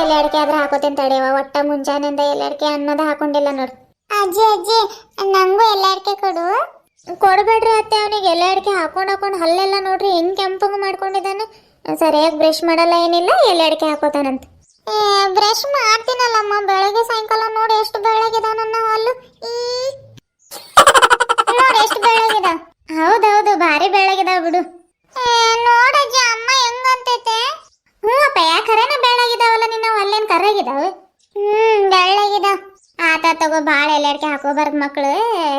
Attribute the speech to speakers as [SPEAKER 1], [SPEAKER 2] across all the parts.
[SPEAKER 1] ಎಲೆ ಅಡಿಕೆ ಆದ್ರೆ ಹಾಕೋತೇನೆ ತಡೆಯವ ಒಟ್ಟ ಮುಂಜಾನೆಯಿಂದ ಎಲ್ಲ ಅಡಿಕೆ ಅನ್ನೋದು ಹಾಕೊಂಡಿಲ್ಲ ನೋಡು. ಅಜ್ಜಿ ಅಜ್ಜಿ ನಂಗೂ ಎಲ್ಲ ಅಡಿಕೆ ಕೊಡು. ಕೊಡಬೇಡ್ರಿ ಅತ್ತೆ ಅವನಿಗೆ. ಎಲ್ಲ ಅಡಿಕೆ ಹಾಕೊಂಡು ಹಾಕೊಂಡು ಹಲ್ಲೆಲ್ಲ ನೋಡ್ರಿ ಹೆಂಗ್ ಕೆಂಪಂಗ್ ಮಾಡ್ಕೊಂಡಿದ್ದಾನೆ. ಸರಿಯಾಗಿ ಬ್ರಷ್ ಮಾಡಲ್ಲ ಏನಿಲ್ಲ ಎಲ್ಲ ಅಡಿಕೆ ಹಾಕೋತಾನಂತ. ಬ್ರಷ್ ಮಾಡ್ತೀನಲ್ಲಮ್ಮ. ಬೆಳಗ್ಗೆ ಸಾಯಂಕಾಲ ನೋಡಿ ಎಷ್ಟು ಬೆಳಗಿದಾವ ನನ್ನ ಹಲ್ಲು ಈ ನೋಡಿ ಎಷ್ಟು ಬೆಳಗಿದಾವ ಹೌದೌದು ಭಾರಿ ಬೆಳಗಿದಾವ ಬಿಡು ನೋಡಜ್ಜಿ ಅಮ್ಮ ಹೆಂಗಂತೈತೆ ಹ್ಞೂ ಅಪ್ಪ ಯಾಕರೇನ ಬೆಳಗಿದಾವಲ್ಲ ನಿನ್ನ ಅಲ್ಲೇನ್ ಕರ್ರಾಗಿದಾವ ಹ್ಮ್ ಬೆಳ್ಳಗಿದಾವ ಆತ ತಗೋ ಭಾಳ ಎಲೆಡ್ಕೆ ಹಾಕೋಬಾರ್ದು ಮಕ್ಕಳು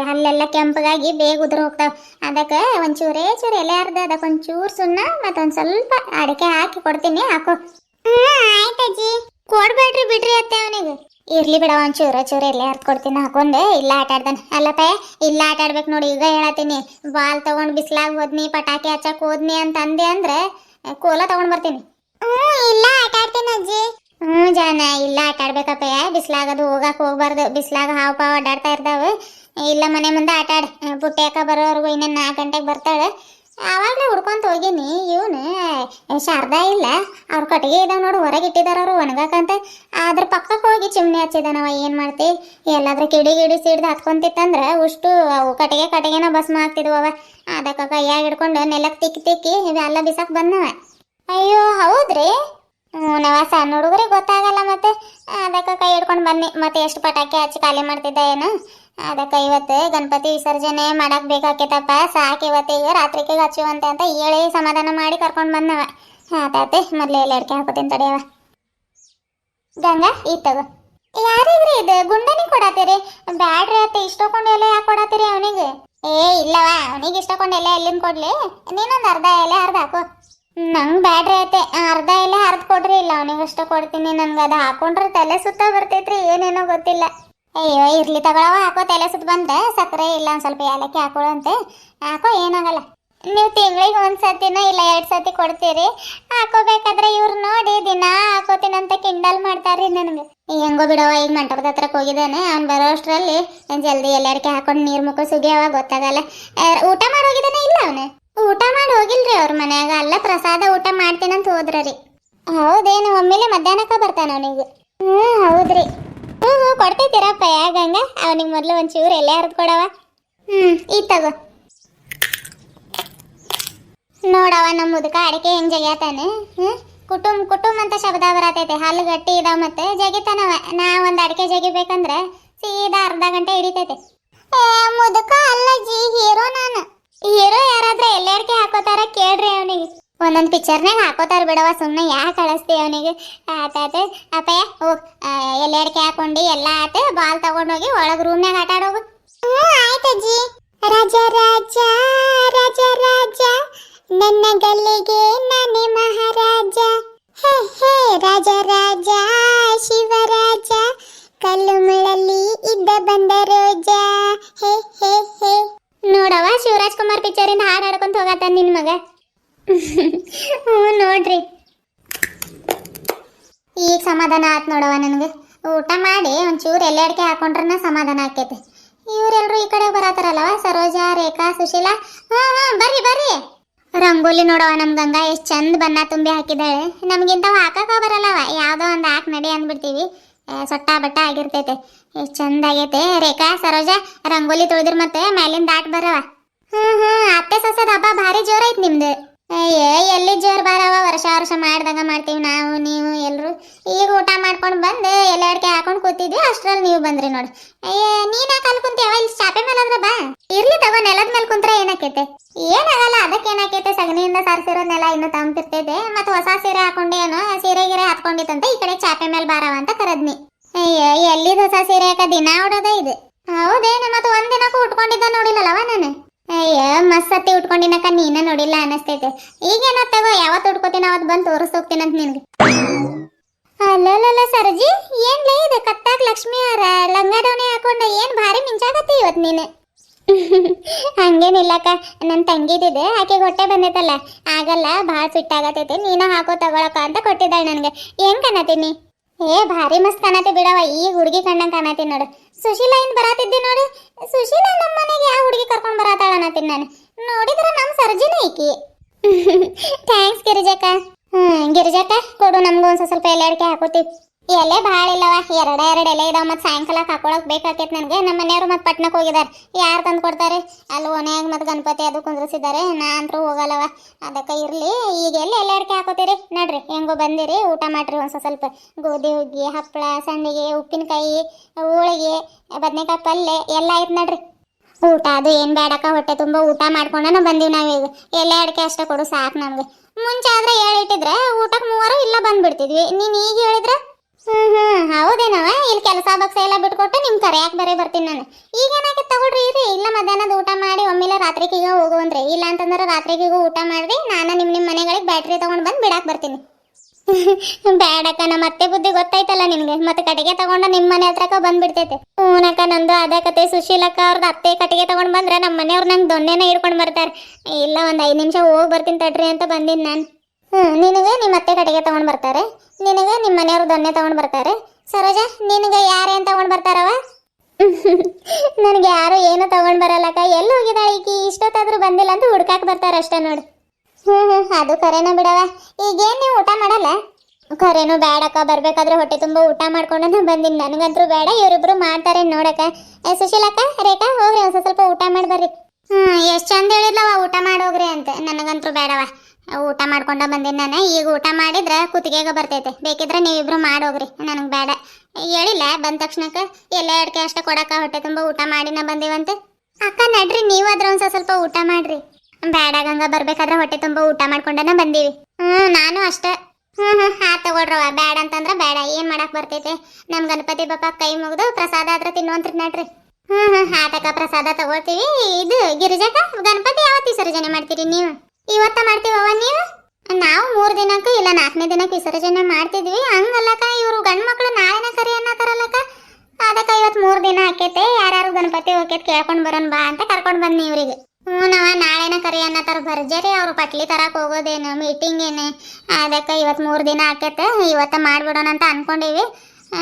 [SPEAKER 1] ಹಲ್ಲೆಲ್ಲ ಕೆಂಪಗಾಗಿ ಬೇಗ ಉದುರು ಹೋಗ್ತಾವ. ಅದಕ್ಕೆ ಒಂಚೂರೇ ಚೂರು ಎಲೆ ಅರ್ಧ ಅದಕ್ಕೆ ಒಂಚೂರು ಸುಣ್ಣ ಮತ್ತೊಂದು ಸ್ವಲ್ಪ ಅಡಿಕೆ ಹಾಕಿ ಕೊಡ್ತೀನಿ, ಹಾಕು. ಆಯ್ತಜ್ಜಿ ಕೊಡ್ಬೇಡ್ರಿ ಬಿಡ್ರಿ ಅತ್ತೆ ಅವನಿಗೆ. ಇರ್ಲಿ ಬಿಡ ಒಂಚೂರ ಚೂರು ಎಲೆ ಅರ್ಧ ಕೊಡ್ತೀನಿ, ಹಾಕೊಂಡು. ಇಲ್ಲ ಆಟ ಅಲ್ಲ ಅಲ್ಲಪ್ಪ ಇಲ್ಲ ಆಟ ಆಡ್ಬೇಕು ನೋಡಿ, ಈಗ ಹೇಳತ್ತೀನಿ. ಬಾಲ್ ತಗೊಂಡು ಬಿಸ್ಲಾಗ್ ಹೋದ್ನಿ, ಪಟಾಕಿ ಹಚ್ಚಕ್ ಹೋದ್ನಿ ಅಂತ ಅಂದೆ ಅಂದ್ರೆ, ಕೋಲ ತಗೊಂಡ್ ಬರ್ತೀನಿ. ಇಲ್ಲ, ಆಟ ಆಡ್ತೀನಿ ಅಜ್ಜಿ. ಹ್ಞೂ ಜಾನ, ಇಲ್ಲ, ಆಟ ಆಡ್ಬೇಕಪ್ಪ. ಬಿಸ್ಲಾಗದು, ಹೋಗಕ್ ಹೋಗ್ಬಾರ್ದು. ಬಿಸ್ಲಾಗ ಹಾವು ಪಾವು ಅಡ್ಡಾಡ್ತಾ ಇರ್ತಾವೆ. ಇಲ್ಲ, ಮನೆ ಮುಂದೆ ಆಟ ಆಡ್. ಪುಟ್ಟಿ ಅಕ್ಕ ಬರೋವರೆಗೂ ಇನ್ನೇನು ನಾಲ್ಕು ಗಂಟೆಗೆ ಬರ್ತಾಳೆ. ಆವಾಗಲೇ ಹುಡ್ಕೊಂತ ಹೋಗಿನಿ. ಇವನು ಶಾರದಾ ಇಲ್ಲ. ಅವ್ರ ಕಟ್ಟಿಗೆ ಇದಾವ ನೋಡು, ಹೊರಗೆ ಇಟ್ಟಿದಾರ ಅವ್ರು ಒಣಗಾಕಂತ ಅದ್ರ ಪಕ್ಕಕ್ಕೆ ಹೋಗಿ ಚಿಮ್ನಿ ಹಚ್ಚಿದಾನವ, ಏನು ಮಾಡ್ತಿ? ಎಲ್ಲಾದ್ರೂ ಕಿಡಿ ಗಿಡಿ ಸಿಡ್ದು ಹತ್ಕೊಂತಿತ್ತಂದ್ರೆ ಉಷ್ಟು ಅವು ಕಟ್ಟಿಗೆ ಕಟ್ಟಿಗೆನ ಭಸ್ಮ ಅವ ಅದಕ್ಕೆ ಕೈಯಾಗ ಹಿಡ್ಕೊಂಡು ನೆಲಕ್ಕೆ ತಿಕ್ಕಿ ತಿಕ್ಕಿ ಇವೆಲ್ಲ ಬಿಸಾಕ್ ಬಂದವ. ಅಯ್ಯೋ, ಹೌದ್ರಿ? ಹ್ಞೂ ನಾವ ಸಣ್ಣ ಹುಡುಗರಿಗೆ ಗೊತ್ತಾಗಲ್ಲ ಮತ್ತೆ. ಅದಕ್ಕೆ ಕೈ ಹಿಡ್ಕೊಂಡು ಬನ್ನಿ. ಮತ್ತೆ ಎಷ್ಟು ಪಟಾಕಿ ಹಚ್ಚಿ ಖಾಲಿ ಮಾಡ್ತಿದ್ದ ಏನು? ಅದಕ್ಕೆ ಇವತ್ತು ಗಣಪತಿ ವಿಸರ್ಜನೆ ಮಾಡಕ್ಕೆ ಬೇಕಾಕೈತಪ್ಪ. ಸಾಕು ಇವತ್ತಿಗೆ ರಾತ್ರಿಗೆ ಹಚ್ಚುವಂತೆ ಅಂತ ಹೇಳಿ ಸಮಾಧಾನ ಮಾಡಿ ಕರ್ಕೊಂಡು ಬಂದವ. ಆತಾತೆ ಮೊದಲೇ ಎಲ್ಲ ಅಡಿಕೆ ಹಾಕೋತೀನಿ ತಡೆಯವ ಗಂಗಾ ಈ ತಗೋ. ಯಾರಿಗ್ರಿ ಇದು? ಗುಂಡನಿಗೆ ಕೊಡತ್ತೀರಿ ಬ್ಯಾಡ್ರಿ ಅತ್ತೆ ಇಷ್ಟೊಕೊಂಡು ಎಲ್ಲ ಯಾಕೆ ಕೊಡತ್ತೀರಿ ಅವನಿಗೆ? ಏ ಇಲ್ಲವಾ ಅವನಿಗೆ ಇಷ್ಟಕೊಂಡು ಎಲ್ಲ ಎಲ್ಲಿಂದ ಕೊಡ್ಲಿ? ನೀನೊಂದು ಅರ್ಧ ಎಲೆ ಅರ್ಧ ಹಾಕು. ನಂಗೆ ಬ್ಯಾಡ್ರಿ ಐತೆ ಅರ್ಧ ಇಲ್ಲ ಅರ್ಧ ಕೊಡ್ರಿ. ಇಲ್ಲ ಅವನಿಗೆ ಅಷ್ಟೇ ಕೊಡ್ತೀನಿ. ನನ್ಗೆ ಅದು ಹಾಕೊಂಡ್ರೆ ತಲೆ ಸುತ್ತ ಬರ್ತೈತ್ರಿ. ಏನೇನೋ ಗೊತ್ತಿಲ್ಲ. ಅಯ್ಯೋ, ಇರ್ಲಿ ತಗೊಳವ ಹಾಕೋ, ತಲೆ ಸುತ್ತ ಬಂದೆ. ಸಕ್ಕರೆ ಇಲ್ಲ, ಒಂದು ಸ್ವಲ್ಪ ಏಲಕ್ಕಿ ಹಾಕೊಳ್ಳಂತೆ ಹಾಕೋ, ಏನಾಗಲ್ಲ. ನೀವು ತಿಂಗಳಿಗೆ ಒಂದು ಸತಿನ ಇಲ್ಲ ಎರಡು ಸತಿ ಕೊಡ್ತೀರಿ. ಹಾಕೋಬೇಕಾದ್ರೆ ಇವ್ರು ನೋಡಿ ದಿನ ಹಾಕೋತೀನಂತ ಕಿಂಡಲ್ ಮಾಡ್ತಾರ್ರಿ ನನಗೆ. ಹೆಂಗೋ ಬಿಡವ ಈಗ ಮಂಟಪದ ಹತ್ರಕ್ಕೆ ಹೋಗಿದ್ದಾನೆ. ಅವ್ನು ಬರೋ ಅಷ್ಟರಲ್ಲಿ ಜಲ್ದಿ ಎಲ್ಲರಿಕೆ ಹಾಕೊಂಡು ನೀರು ಮುಖ ಸುಗಿಯವ, ಗೊತ್ತಾಗಲ್ಲ. ಊಟ ಮಾಡೋಗಿದ್ದಾನೆ ಇಲ್ಲ ಅವನು? ಊಟ ಮಾಡಿ ಹೋಗಿಲ್ರಿ ಅವ್ರ ಮನ್ಯಾಗ. ಅಲ್ಲ ಪ್ರಸಾದ ಊಟ ಮಾಡ್ತೀನಂತ ಹೋದ್ರಿ ಹೌದೇನು, ಒಮ್ಮೆಲೆ ಮಧ್ಯಾಹ್ನಕ್ಕೆ ಬರ್ತಾನೆ ಅವನಿಗೆ. ಹ್ಞೂ ಹೌದ್ರಿ. ಹ್ಞೂ ಹ್ಞೂ ಕೊಡ್ತೈತಿರಪ್ಪ ಯಾಗಂಗ ಅವನಿಗೆ ಮೊದಲು ಒಂಚೂರು ಎಲ್ಲೇ ಹರಿದು ಕೊಡವ ಹ್ಞೂ ಈ ತಗೋ. ನೋಡವ ನಮ್ಮ ಮುದುಕ ಅಡಿಕೆ ಹೆಂಗೆ ಜಗ್ಯಾತಾನೆ. ಹ್ಮ್, ಕುಟುಂಬ ಕುಟುಂಬ ಅಂತ ಶಬ್ದ ಬರತೈತೆ. ಹಾಲು ಗಟ್ಟಿ ಇದಾವ ಮತ್ತೆ ಜಗಿತಾನವ. ನಾ ಒಂದ್ ಅಡಿಕೆ ಜಗಿಬೇಕಂದ್ರೆ ಸೀದಾ ಅರ್ಧ ಗಂಟೆ ಹಿಡಿತೈತೆ. ಮುದುಕ, ಅಲ್ಲ ಜಿ, ಹೀರೋ ನಾನು. ಹೀರೋ ಯಾರಾದ್ರೆ ಎಲೆ ಅಡಿಕೆ ಹಾಕೋತಾರ ಕೇಳ್ರಿ ಅವನಿಗೆ. ಒಂದೊಂದು ಪಿಕ್ಚರ್ನಾಗ ಹಾಕೋತಾರ ಬಿಡವ ಸುಮ್ಮನೆ ಯಾಕೆ ಕಳಿಸ್ತಿ ಅವನಿಗೆ? ಆತಾತ ಅಪ್ಪಯ್ಯ ಓ ಎಲೆ ಹಾಕೊಂಡಿ ಹಾಕೊಂಡು, ಎಲ್ಲ ಆತ. ಬಾಲ್ ತಗೊಂಡೋಗಿ ಒಳಗ್ ರೂಮ್ನಾಗ ಆಟ ಆಡೋಗು ಹ್ಞೂ ಆಯ್ತಜ್ಜಿ ರಾಜ ರಾಜ ರಾಜ ರಾಜ. ನನ್ನ ಗಲ್ಲಿಗೆ ನಾನೇ ಮಹಾರಾಜ. ಹೇ ಹೇ, ರಾಜ ರಾಜ. ಕುಮಾರ್ ಪಿಕ್ಚರಿಂದ ಹಾಡು ಹಾಡ್ಕೊಂತ ಹೋಗತ್ತ ನಿನ್ ಮಗ. ಹ್ಞೂ ನೋಡ್ರಿ. ಈಗ ಸಮಾಧಾನ ಆತ್ ನೋಡವ ನನಗೆ. ಊಟ ಮಾಡಿ ಒಂಚೂರು ಎಲೆ ಅಡಿಕೆ ಹಾಕೊಂಡ್ರನ ಸಮಾಧಾನ ಆಕೈತಿ. ಇವರೆಲ್ಲರೂ ಈ ಕಡೆ ಬರತ್ತಾರಲ್ಲವ ಸರೋಜಾ, ರೇಖಾ, ಸುಶೀಲಾ. ಹಾ ಹಾ, ಬರ್ರಿ ಬರ್ರಿ. ರಂಗೋಲಿ ನೋಡವ ನಮ್ಮ ಗಂಗಾ, ಎಷ್ಟು ಚಂದ ಬಣ್ಣ ತುಂಬಿ ಹಾಕಿದಾಳೆ ನಮ್ಗಿಂತ ಹಾಕಕ ಬರಲ್ಲವ ಯಾವ್ದೋ ಒಂದ್ ಹಾಕ್ ನಡಿ ಅಂದ್ಬಿಡ್ತೀವಿ. ಸೊಟ್ಟ ಬಟ್ಟ ಆಗಿರ್ತೈತೆ. ಎಷ್ಟು ಚಂದ ಆಗೈತೆ. ರೇಖಾ, ಸರೋಜಾ, ರಂಗೋಲಿ ತೊಳೆದ್ರ ಮತ್ತೆ ಮ್ಯಾಲಿಂದ ದಾಟ್ ಬರವ ಹ್ಮ್ ಹ್ಮ್, ಅತ್ತೆ ಸೊಸೆದ ಹಬ್ಬ ಭಾರಿ ಜೋರ್ ಐತ್ ನಿಮ್ದು. ಏ ಎಲ್ಲಿ ಜೋರ್ ಬಾರವ ವರ್ಷ ವರ್ಷ ಮಾಡ್ದಂಗ ಮಾಡ್ತೀವಿ ನಾವು, ನೀವು, ಎಲ್ರು. ಈಗ ಊಟ ಮಾಡ್ಕೊಂಡು ಬಂದು ಎಲೆ ಅಡಿಕೆ ಹಾಕೊಂಡು ಕೂತಿದ್ವಿ, ಅಷ್ಟ್ರಲ್ಲಿ ನೀವು ಬಂದ್ರಿ ನೋಡಿ. ಏ, ನೀನ್ ಯಾಕೆ ಅಲ್ಲಿ ಇಲ್ಲಿ ಚಾಪೆ ಮೇಲೆ ಬಾ. ಇರ್ಲಿ ತಗೋ, ನೆಲದ ಮೇಲೆ ಕುಂತ್ರೆ ಏನಾಕೈತೆ? ಏನಾಗಲ್ಲ, ಅದಕ್ಕೆ ಏನಾಕೈತೆ? ಸಗಣಿಯಿಂದ ಸಾರಿಸಿರೋ ನೆಲ ಇನ್ನು ತಂಪಿರ್ತೈತೆ. ಮತ್ತೆ ಹೊಸ ಸೀರೆ ಹಾಕೊಂಡೇನೋ ಸೀರೆ ಗಿರೆ ಹಾಕೊಂಡಿತ್ತಂತ ಈ ಕಡೆ ಚಾಪೆ ಮೇಲೆ ಬಾರವ ಅಂತ ಕರದ್ನಿ. ಅಯ್ಯೋ ಎಲ್ಲಿದ್ ಹೊಸ ಸೀರೆ ಯಾಕ ದಿನ ಉಡೋದ ಇದು? ಹೌದೇನು, ಮತ್ತೆ ಒಂದಿನಕ್ಕೂ ಉಟ್ಕೊಂಡಿದ್ದ ನೋಡಿಲ್ಲಲ್ಲವ ನಾನು? ಅಯ್ಯೋ ಮಸ್ಸತ್ತಿ ಉಟ್ಕೊಂಡಿನಕ್ಕ ಉಟ್ಕೊಂಡಿನಕ ನೀನ ನೋಡಿಲ್ಲ ಅನಸ್ತೈತೆ. ಈಗೇನ ತಗೋ ಯಾವತ್ತು ಉಟ್ಕೋತೀನಿ ಅವತ್ತು ಬಂದು ತೋರಿಸ್ ಅಂತ ನಿನ್ಗೆ. ಅಲ್ಲಲ್ಲ ಏನ್ ಏನ್ಲೇ ಇದು ಕತ್ತಾಕ್ ಲಕ್ಷ್ಮಿ ಅವರ ಲಂಗಾಡೋಣಿ ಹಾಕೊಂಡ ಏನ್ ಭಾರಿ ಮಿಂಚಾಗತ್ತೆ ಇವತ್ತು ನೀನು? ಹಂಗೇನಿಲ್ಲಕ್ಕ ನನ್ನ ತಂಗಿದಿದೆ ಆಕೆ ಹೊಟ್ಟೆ ಬಂದೈತಲ್ಲ, ಆಗಲ್ಲ, ಭಾಳ ಸಿಟ್ಟಾಗತೈತೆ ನೀನು ಹಾಕೋ ತಗೊಳಕ ಅಂತ ಕೊಟ್ಟಿದ್ದಾಳೆ ನನಗೆ. ಹೆಂಗ್ ಕಾಣತೀನಿ? ಏ, ಭಾರಿ ಮಸ್ತ್ ಕಾಣತಿ ಬಿಡವ ಈ ಹುಡುಗಿ ಕಣ್ಣಂಗ್ ಕಾಣತಿ ನೋಡು. ಸುಶೀಲಾ ಇನ್ ಬರಾತಿದ್ದೆ ನೋಡಿ? ಸುಶೀಲಾ ನಮ್ಮ ಮನೆಗೆ ಯಾವ ಹುಡುಗಿ ಕರ್ಕೊಂಡ್ ಬರತಾಳ ಅನ್ನತ್ತೀನಿ ನಾನು. ನೋಡಿದ್ರೆ ನಮ್ಮ ಸರ್ಜಿನ ಐಕಿ ಥ್ಯಾಂಕ್ಸ್ ಗಿರಿಜಕ್ಕ. ಹ್ಮ್, ಗಿರಿಜಕ್ಕ, ಕೊಡು ನಮ್ಗೂ ಒಂದ್ ಸ್ವಲ್ಪ ಎಲೆ ಅಡಿಕೆ ಎಲೆ ಭಾಳ ಇಲ್ಲವ. ಎರಡ ಎರಡು ಎಲೆ ಇದಾವ ಮತ್ತು ಸಾಯಂಕಾಲ ಹಾಕೊಳಕ್ ಬೇಕಾಕೈತಿ ನನಗೆ. ನಮ್ಮ ಮನೆಯವರು ಮತ್ತು ಪಟ್ನಕ್ಕೆ ಹೋಗಿದ್ದಾರೆ ಯಾರು ತಂದು ಕೊಡ್ತಾರೆ? ಅಲ್ಲಿ ಓನ್ಯಾಗ ಮತ್ತು ಗಣಪತಿ ಅದು ಕುಂದ್ರಿಸಿದ್ದಾರೆ ನಾ ಅಂತೂ ಹೋಗಲ್ಲವ. ಅದಕ್ಕೆ ಇರಲಿ. ಈಗ ಎಲ್ಲಿ ಎಲ್ಲ ಅಡಿಕೆ ಹಾಕೋತೀರಿ? ನಡ್ರಿ. ಹೆಂಗೋ ಬಂದಿರಿ. ಊಟ ಮಾಡಿರಿ ಒಂದು ಸ್ವಲ್ಪ. ಗೋಧಿ, ಹುಗ್ಗಿ ಹಪ್ಪಳ ಸಂಡಿಗೆ ಉಪ್ಪಿನಕಾಯಿ, ಹೋಳಿಗೆ, ಬದನೆಕಾಯಿ ಪಲ್ಯ ಎಲ್ಲ ಐತೆ ನಡ್ರಿ. ಊಟ ಅದು ಏನು ಬೇಡಕ್ಕ ಹೊಟ್ಟೆ ತುಂಬ ಊಟ ಮಾಡ್ಕೊಂಡನ ಬಂದೀವಿ ಈಗ. ಎಲೆ ಅಡಿಕೆ ಅಷ್ಟೇ ಕೊಡು ಸಾಕು ನಮಗೆ. ಮುಂಚೆ ಆದ್ರೆ ಹೇಳಿಟ್ಟಿದ್ರೆ ಊಟಕ್ಕೆ ಮೂವರು ಇಲ್ಲ ಬಂದ್ಬಿಡ್ತಿದ್ವಿ. ನೀನು ಈಗ ಹೇಳಿದ್ರೆ? ಹ್ಮ್ ಹ್ಮ್ ಹೌದೇನವ ಇಲ್ಲಿ ಕೆಲಸ ಬಕ್ಸ ಎಲ್ಲ ಬಿಟ್ಕೊಟ್ಟು ನಿಮ್ ಕರೆಯಾಕ್ ಬೇರೆ ಬರ್ತೀನಿ ನಾನು? ಈಗ ಏನಾಗತ್ತೆ ತಗೊಳ್ರಿ, ಇರಿ. ಇಲ್ಲ ಮಧ್ಯಾಹ್ನದ ಊಟ ಮಾಡಿ ಒಮ್ಮೆಲೆ ರಾತ್ರಿಗೀಗ ಹೋಗುವಂದ್ರಿ ಇಲ್ಲ ಅಂತಂದ್ರೆ ರಾತ್ರಿಗೀಗ ಊಟ ಮಾಡ್ರಿ ನಾನು ನಿಮ್ಮ ನಿಮ್ಮ ಮನೆಗಳಿಗೆ ಬ್ಯಾಟ್ರಿ ತಗೊಂಡು ಬಂದು ಬಿಡಾಕ್ ಬರ್ತೀನಿ. ಬೇಡಕ್ಕ ನಮ್ಮ ಅತ್ತೆ ಬುದ್ಧಿ ಗೊತ್ತಾಯ್ತಲ್ಲ ನಿನ್ಗೆ ಮತ್ತೆ ಕಟ್ಟಿಗೆ ತಗೊಂಡು ನಿಮ್ಮ ಮನೆ ಹತ್ರಕ್ಕ ಬಂದ್ಬಿಡ್ತೈತೆ. ಹೂನಕ್ಕ, ನಂದು ಅದೇ ಕತೆ ಸುಶೀಲಕ್ಕ ಅವ್ರದ್ದು ಅತ್ತೆ ಕಟ್ಟಿಗೆ ತಗೊಂಡು ಬಂದ್ರೆ ನಮ್ಮ ಮನೆಯವ್ರು ನಂಗೆ ದೊಣ್ಣೆನ ಹಿಡ್ಕೊಂಡು ಬರ್ತಾರೆ. ಇಲ್ಲ ಒಂದು ಐದು ನಿಮಿಷ ಹೋಗಿ ಬರ್ತೀನಿ ತಡ್ರಿ ಅಂತ ಬಂದಿನಿ ನಾನು. ಹ್ಞೂ ನಿನಗೆ ನಿಮ್ಮ ಅತ್ತೆ ಕಟ್ಟಿಗೆ ತಗೊಂಡು ಬರ್ತಾರೆ? ನಿನಗೆ ನಿಮ್ಮ ಮನೆಯವರು ದೊನ್ನೆ ತಗೊಂಡು ಬರ್ತಾರೆ. ಸರೋಜ, ನಿನಗೆ ಯಾರೇನು ತಗೊಂಡು ಬರ್ತಾರವ? ನನಗೆ ಯಾರು ಏನು ತಗೊಂಡು ಬರಲ್ಲಕ್ಕ. ಎಲ್ಲಿ ಹೋಗಿದ್ದಾಳೆ ಈಕಿ? ಇಷ್ಟೊತ್ತಾದ್ರೂ ಬಂದಿಲ್ಲ ಅಂತ ಹುಡ್ಕಾಕ್ ಬರ್ತಾರೆ ಅಷ್ಟೇ ನೋಡಿ. ಹ್ಞೂ ಹ್ಞೂ ಅದು ಕರೆನ ಬಿಡವ. ಈಗೇನು ನೀವು ಊಟ ಮಾಡಲ್ಲ? ಕರೆನೂ ಬೇಡಕ್ಕ ಬರಬೇಕಾದ್ರೆ ಹೊಟ್ಟೆ ತುಂಬ ಊಟ ಮಾಡ್ಕೊಂಡು ಬಂದಿನಿ. ನನಗಂತೂ ಬೇಡ. ಇವರಿಬ್ರು ಮಾಡ್ತಾರೆ ನೋಡಕ್ಕ. ಏ, ಸುಶೀಲಕ್ಕ, ರೇಖಾ, ಹೋಗ್ರಿ. ಒಂದು ಸ್ವಲ್ಪ ಊಟ ಮಾಡಿ ಬರ್ರಿ. ಹ್ಞೂ ಎಷ್ಟು ಚಂದ ಹೇಳಿದ್ಲವ ಊಟ ಮಾಡೋಗ್ರಿ ಅಂತ. ನನಗಂತೂ ಬೇಡವ. ಊಟ ಮಾಡ್ಕೊಂಡ ಬಂದಿನಿ ನಾನು. ಈಗ ಊಟ ಮಾಡಿದ್ರೆ ಕುತ್ತಿಗೆಗೆ ಬರ್ತೈತೆ. ಬೇಕಿದ್ರೆ ನೀವಿಬ್ರು ಮಾಡೋಗ್ರಿ ನನಗೆ ಬೇಡ. ಹೇಳಿಲ್ಲ, ಬಂದ ತಕ್ಷಣಕ್ಕೆ ಎಲ್ಲ ಅಡಿಕೆ ಅಷ್ಟೇ ಕೊಡಕ್ಕ ಹೊಟ್ಟೆ ತುಂಬ ಊಟ ಮಾಡಿನ ಬಂದೀವಂತೆ. ಅಕ್ಕ, ನಡ್ರಿ ಅದ್ರ ಒಂದು ಸ್ವಲ್ಪ ಊಟ ಮಾಡ್ರಿ. ಬೇಡ ಗಂಗ, ಬರ್ಬೇಕಾದ್ರೆ ಹೊಟ್ಟೆ ತುಂಬ ಊಟ ಮಾಡ್ಕೊಂಡನ ಬಂದೀವಿ. ಹ್ಞೂ ನಾನು ಅಷ್ಟೇ. ಹ್ಞೂ ಹ್ಞೂ ಹಾ ತಗೊಳ್ರವ ಬೇಡ ಅಂತಂದ್ರೆ ಬೇಡ ಏನು ಮಾಡಕ್ಕೆ ಬರ್ತೈತೆ? ನಮ್ಮ ಗಣಪತಿ ಬಾಪ ಕೈ ಮುಗಿದು ಪ್ರಸಾದ ಆದ್ರೆ ತಿನ್ನುವಂತ್ರಿ ನಡ್ರಿ. ಹ್ಞೂ ಹ್ಞೂ ಹಾತಕ ಪ್ರಸಾದ ತಗೊಳ್ತೀವಿ. ಇದು ಗಿರಿಜಾಕ ಗಣಪತಿ ಯಾವತ್ತಿ ಸರ್ಜನೆ ಮಾಡ್ತೀರಿ ನೀವು? ಇವತ್ತ ಮಾಡ್ತೀವವ ನೀವು ನಾವು ಮೂರು ದಿನಕ್ಕ ಇಲ್ಲ, ನಾಲ್ಕನೇ ದಿನಕ್ಕೆ ವಿಸರ್ಜನೆ ಮಾಡ್ತಿದ್ವಿ. ಹಂಗಲ್ಲಕ್ಕ, ಇವರು ಗಂಡ್ ಮಕ್ಳು ನಾಳೆನ ಕರಿ ಅನ್ನತಾರಲ್ಲಕ್ಕ ಅದಕ್ಕೆ ಇವತ್ತು ಮೂರು ದಿನ ಆಕೈತೆ, ಯಾರ್ಯಾರು ಗಣಪತಿ ಹೋಗ್ಯತ್ ಕೇಳ್ಕೊಂಡು ಬರೋಣ ಬಾ ಅಂತ ಕರ್ಕೊಂಡು ಬಂದ್ನಿ ಇವ್ರಿಗೆ. ಹ್ಞೂ ನಾವ ನಾಳೆನ ಕರಿ ಅನ್ನತಾರ ಭರ್ಜರಿ, ಅವ್ರು ಪಟ್ಲಿ ತರಕ್ಕೆ ಹೋಗೋದೇನು ಮೀಟಿಂಗ್ ಏನು, ಅದಕ್ಕೆ ಇವತ್ತು ಮೂರು ದಿನ ಆಕೈತೆ, ಇವತ್ತ ಮಾಡ್ಬಿಡೋಣ ಅಂತ ಅನ್ಕೊಂಡಿವಿ.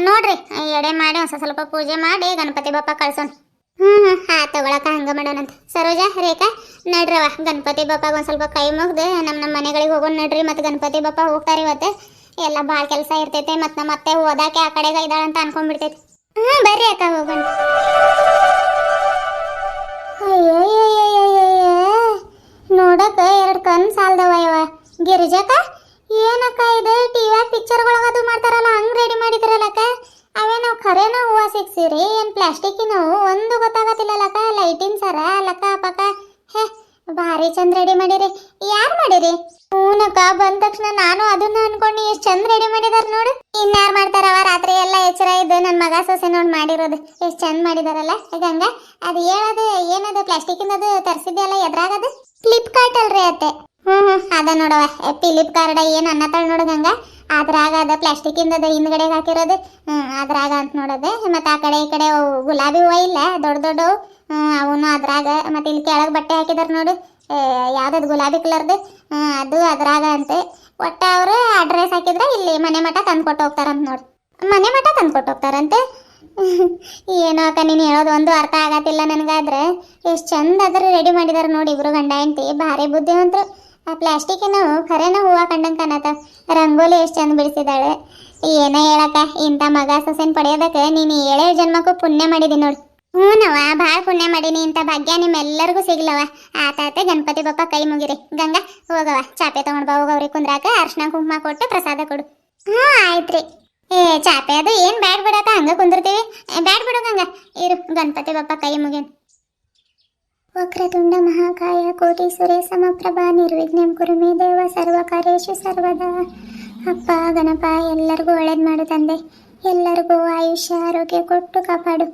[SPEAKER 1] ನೋಡ್ರಿ, ಎಡೆ ಮಾಡಿ ಹೊಸ ಸ್ವಲ್ಪ ಪೂಜೆ ಮಾಡಿ ಗಣಪತಿ ಬಪ್ಪ ಕಳ್ಸೋಣ ಹ್ಞೂ ಹ್ಞೂ ಹಾ, ತಗೊಳಕ ಹಂಗೆ ಮಾಡೋಣಂತ. ಸರೋಜಾ, ರೇಖಾ ನಡ್ರವ ಗಣಪತಿ ಬಪ್ಪಗೆ ಒಂದು ಸ್ವಲ್ಪ ಕೈ ಮುಗ್ದು ನಮ್ಮ ನಮ್ಮ ಮನೆಗಳಿಗೆ ಹೋಗೋಣ ನಡ್ರಿ ಮತ್ತು ಗಣಪತಿ ಬಪ್ಪ ಹೋಗ್ತಾರೆ ಇವತ್ತು. ಎಲ್ಲ ಭಾಳ ಕೆಲಸ ಇರ್ತೈತೆ ಮತ್ತು ನಮ್ಮ ಅತ್ತೆ ಓದಾಕೆ ಆ ಕಡೆಗೆ ಇದಾಳ ಅಂತ ಅನ್ಕೊಂಡ್ಬಿಡ್ತೈತೆ. ಹ್ಞೂ ಬರ್ರಿ ಅಕ್ಕ ಹೋಗೋಣ. ನೋಡಕ ಎರಡು ಕಣ್ ಸಾಲ್ದವ ಇವ. ಗಿರಿಜಕ್ಕ, ಏನಕ್ಕ ಇದು? ಪಿಕ್ಚರ್ ಒಳಗದು ಮಾಡ್ತಾರಲ್ಲ, ಹಂಗ್ ರೆಡಿ ಮಾಡಿದ್ರಲ್ಲಕ್ಕ? ಅವೇ ನಾವು ಖರೇನ ಹೂವ ಸಿಕ್ಸಿರಿ ಏನು ಪ್ಲಾಸ್ಟಿಕ್ಕಿನ ಒಂದು ಗೊತ್ತಾಗತ್ತಿಲ್ಲಲ್ಲಕ್ಕ ಲೈಟಿನ ಸರ ಲಕ್ಕ ಪಕ್ಕ ಹೇ, ಭಾರಿ ಚಂದ ರೆಡಿ ಮಾಡಿರಿ. ಯಾರು ಮಾಡಿರಿ? ಹೂನಕ್ಕ ಬಂದ ತಕ್ಷಣ ನಾನು ಅದನ್ನ ಅನ್ಕೊಂಡು ಎಷ್ಟು ಚಂದ ರೆಡಿ ಮಾಡಿದಾರ ನೋಡು. ಇನ್ಯಾರು ಮಾಡ್ತಾರವ ರಾತ್ರಿ ಎಲ್ಲ ಎಚ್ಚರ ಇದ್ದು ನನ್ನ ಮಗ ಸೊಸೆ ನೋಡಿ ಮಾಡಿರೋದು. ಎಷ್ಟು ಚಂದ ಮಾಡಿದಾರಲ್ಲ ಗಂಗ. ಅದು ಹೇಳೋದು, ಏನದು ಪ್ಲಾಸ್ಟಿಕ್ಕಿನದು ತರಿಸಿದ್ಯಲ್ಲ ಎದ್ರಾಗದು? ಫ್ಲಿಪ್ಕಾರ್ಟ್ ಅಲ್ರಿ ಅತ್ತೆ. ಹ್ಞೂ ಹ್ಞೂ ಅದ ನೋಡವ ಫ್ಲಿಪ್ಕಾರ್ಟ್ ಏನು ಅನ್ನತ್ತಾಳ ನೋಡು ಗಂಗ. ಅದ್ರಾಗ ಅದ ಪ್ಲಾಸ್ಟಿಕ್ ಅದ ಹಿಂದ್ಗಡೆ ಹಾಕಿರೋದು. ಅದ್ರಾಗ ಅಂತ ನೋಡೋದು. ಮತ್ತೆ ಆ ಕಡೆ ಈ ಕಡೆ ಗುಲಾಬಿ ಹೂವ ಇಲ್ಲ, ದೊಡ್ಡ ದೊಡ್ಡವು ಅವನು ಅದ್ರಾಗ, ಮತ್ತೆ ಇಲ್ಲಿ ಕೆಳಗೆ ಬಟ್ಟೆ ಹಾಕಿದಾರೆ ನೋಡು. ಯಾವ್ದದ್ ಗುಲಾಬಿ ಕಲರ್ದು? ಅದು ಅದ್ರಾಗ ಅಂತೆ. ಒಟ್ಟ ಅವರು ಅಡ್ರೆಸ್ ಹಾಕಿದ್ರೆ ಇಲ್ಲಿ ಮನೆ ಮಠ ತಂದು ಕೊಟ್ಟು ಹೋಗ್ತಾರಂತ ನೋಡಿ. ಮನೆ ಮಠ ತಂದು ಕೊಟ್ಟು ಹೋಗ್ತಾರಂತೆ. ಏನೋ ಅಕ್ಕ, ನೀನು ಹೇಳೋದು ಒಂದು ಅರ್ಥ ಆಗತ್ತಿಲ್ಲ ನನಗಾದ್ರೆ. ಎಷ್ಟು ಚಂದ ಅದ್ರ ರೆಡಿ ಮಾಡಿದಾರೆ ನೋಡಿ ಇಬ್ರು ಗಂಡ ಹೆಂಡತಿ. ಭಾರಿ ಬುದ್ಧಿವಂತರು. ಆ ಪ್ಲಾಸ್ಟಿಕ್ ಪ್ಲಾಸ್ಟಿಕ್ಕಿನ ಖರೇನ ಹೂವು ಕಂಡಂಗೆ ಕಾಣತ ರಂಗೋಲಿ ಎಷ್ಟು ಚಂದ ಬಿಡಿಸಿದಾಳೆ ಏನ ಹೇಳಕ್ಕ, ಇಂಥ ಮಗ ಸೊಸೆನ್ ಪಡೆಯೋದಕ್ಕೆ ನೀನು ಏಳೇ ಜನ್ಮಕ್ಕೂ ಪುಣ್ಯ ಮಾಡಿದಿ ನೋಡಿ. ಹ್ಞೂನವ ಭಾಳ ಪುಣ್ಯ ಮಾಡೀನಿ, ಇಂಥ ಭಾಗ್ಯ ನಿಮ್ಮೆಲ್ಲರಿಗೂ ಸಿಗ್ಲವ ಆತಾತೆ ಗಣಪತಿ ಬಪ್ಪ ಕೈ ಮುಗಿರಿ. ಗಂಗಾ ಹೋಗವ ಚಾಪೆ ತಗೊಂಡ್ ಬಾ ಹೋಗವ್ರಿ ಕುಂದ್ರಾಕ. ಅರ್ಶಿನ ಕುಂಕುಮ ಕೊಟ್ಟು ಪ್ರಸಾದ ಕೊಡು. ಹ್ಞೂ, ಆಯ್ತ್ರಿ. ಏ, ಚಾಪೆ ಅದು ಏನು ಬ್ಯಾಡ್ ಬಿಡತ್ತ ಹಂಗ ಕುಂದಿರ್ತೀವಿ? ಬ್ಯಾಡ್ ಬಿಡು ಗಂಗ. ಇರು, ಗಣಪತಿ ಬಪ್ಪ ಕೈ ಮುಗಿನ್. ವಕ್ರತುಂಡ ಮಹಾಕಾಯ ಕೋಟಿ ಸುರೇ ಸಮಪ್ರಭಾ ನಿರ್ವಿಘ್ನಂ ಕುರುಮೇ ದೇವ ಸರ್ವ ಕಾರ್ಯೇಶು ಸರ್ವದ. ಅಪ್ಪ, ಗಣಪ, ಎಲ್ಲರಿಗೂ ಒಳ್ಳೇದು ಮಾಡು ತಂದೆ. ಎಲ್ಲರಿಗೂ ಆಯುಷ್ಯ, ಆರೋಗ್ಯ ಕೊಟ್ಟು ಕಾಪಾಡು.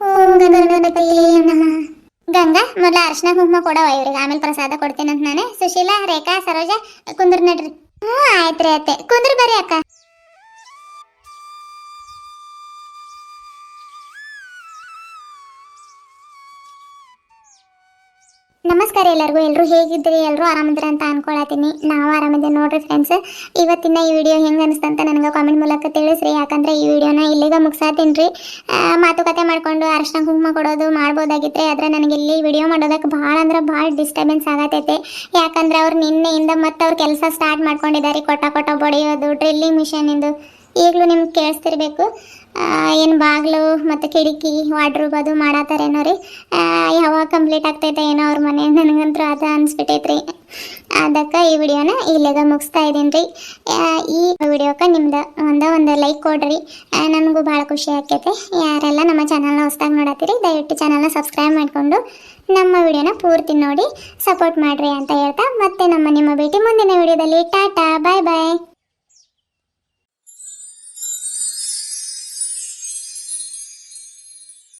[SPEAKER 1] ಓಂ ಗಣಪತಿಯೇ ನಮಃ. ಗಂಗಾ, ಮೊದಲ ಅರ್ಶನ ಕುಂಕುಮ ಕೊಡವ ಇವ್ರಿಗೆ. ಆಮೇಲೆ ಪ್ರಸಾದ ಕೊಡ್ತೀನಿ ಅಂತ ನಾನೇ. ಸುಶೀಲಾ, ರೇಖಾ, ಸರೋಜ ಕುಂದ್ರ ನಡ್ರಿ. ಹ್ಞೂ ಆಯ್ತ್ರಿ ಅತ್ತೆ. ಕುಂದ್ರ ಬರ್ರಿ ಅಕ್ಕ. ನಮಸ್ಕಾರ ಎಲ್ಲರಿಗೂ. ಎಲ್ಲರೂ ಹೇಗಿದ್ದೀರಿ? ಎಲ್ಲರೂ ಆರಾಮಿದ್ದೀರಿ ಅಂತ ಅನ್ಕೊಳತೀನಿ ನಾವು ಆರಾಮಿದ್ದೀವಿ ನೋಡ್ರಿ ಫ್ರೆಂಡ್ಸ್ ಇವತ್ತಿನ ಈ ವಿಡಿಯೋ ಹೆಂಗೆ ಅನಿಸ್ತಂತ ನನಗೆ ಕಾಮೆಂಟ್ ಮೂಲಕ ತಿಳಿಸ್ರಿ. ಯಾಕಂದರೆ ಈ ವಿಡಿಯೋನ ಇಲ್ಲಿಗ ಮುಗಿಸಾತೀನಿ ರೀ ಮಾತುಕತೆ ಮಾಡ್ಕೊಂಡು ಅರ್ಶನ ಕುಂಕುಮ ಕೊಡೋದು ಮಾಡ್ಬೋದಾಗಿತ್ತು ಆದರೆ ನನಗೆ ಇಲ್ಲಿ ವಿಡಿಯೋ ಮಾಡೋದಕ್ಕೆ ಭಾಳ ಅಂದ್ರೆ ಭಾಳ ಡಿಸ್ಟರ್ಬೆನ್ಸ್ ಆಗತೈತೆ. ಯಾಕಂದ್ರೆ ಅವ್ರು ನಿನ್ನೆಯಿಂದ ಮತ್ತೆ ಅವ್ರು ಕೆಲಸ ಸ್ಟಾರ್ಟ್ ಮಾಡ್ಕೊಂಡಿದ್ದಾರೆ. ಕೊಟ್ಟ ಕೊಟ್ಟ ಬಡಿಯೋದು ಡ್ರಿಲ್ಲಿಂಗ್ ಮಿಷನಿಂದು ಈಗಲೂ ನಿಮ್ಗೆ ಕೇಳಿಸ್ತಿರ್ಬೇಕು. ಏನು ಬಾಗಿಲು ಮತ್ತು ಕಿಟಕಿ ವಾಡ್ರೂಬ್ ಅದು ಮಾಡತ್ತಾರೇನೋ ರೀ? ಯಾವಾಗ ಕಂಪ್ಲೀಟ್ ಆಗ್ತೈತೆ ಏನೋ ಅವ್ರ ಮನೆ? ನನಗಂತೂ ಅದ ಅನ್ಸ್ಬಿಟ್ಟೈತ್ರಿ. ಅದಕ್ಕೆ ಈ ವಿಡಿಯೋನ ಇಲ್ಲಿಗೆ ಮುಗಿಸ್ತಾ ಇದ್ದೀನಿ ರೀ. ಈ ವಿಡಿಯೋಕ್ಕೆ ನಿಮ್ದು ಒಂದ ಒಂದು ಲೈಕ್ ಕೊಡ್ರಿ. ನನಗೂ ಭಾಳ ಖುಷಿ ಆಕೈತೆ. ಯಾರೆಲ್ಲ ನಮ್ಮ ಚಾನಲ್ನ ಹೊಸ್ದಾಗಿ ನೋಡತ್ತೀರಿ, ದಯವಿಟ್ಟು ಚಾನಲ್ನ ಸಬ್ಸ್ಕ್ರೈಬ್ ಮಾಡಿಕೊಂಡು ನಮ್ಮ ವಿಡಿಯೋನ ಪೂರ್ತಿ ನೋಡಿ ಸಪೋರ್ಟ್ ಮಾಡಿರಿ ಅಂತ ಹೇಳ್ತಾ ಮತ್ತೆ ನಮ್ಮ ನಿಮ್ಮ ಭೇಟಿ ಮುಂದಿನ ವಿಡಿಯೋದಲ್ಲಿ. ಟಾಟಾ, ಬಾಯ್ ಬಾಯ್.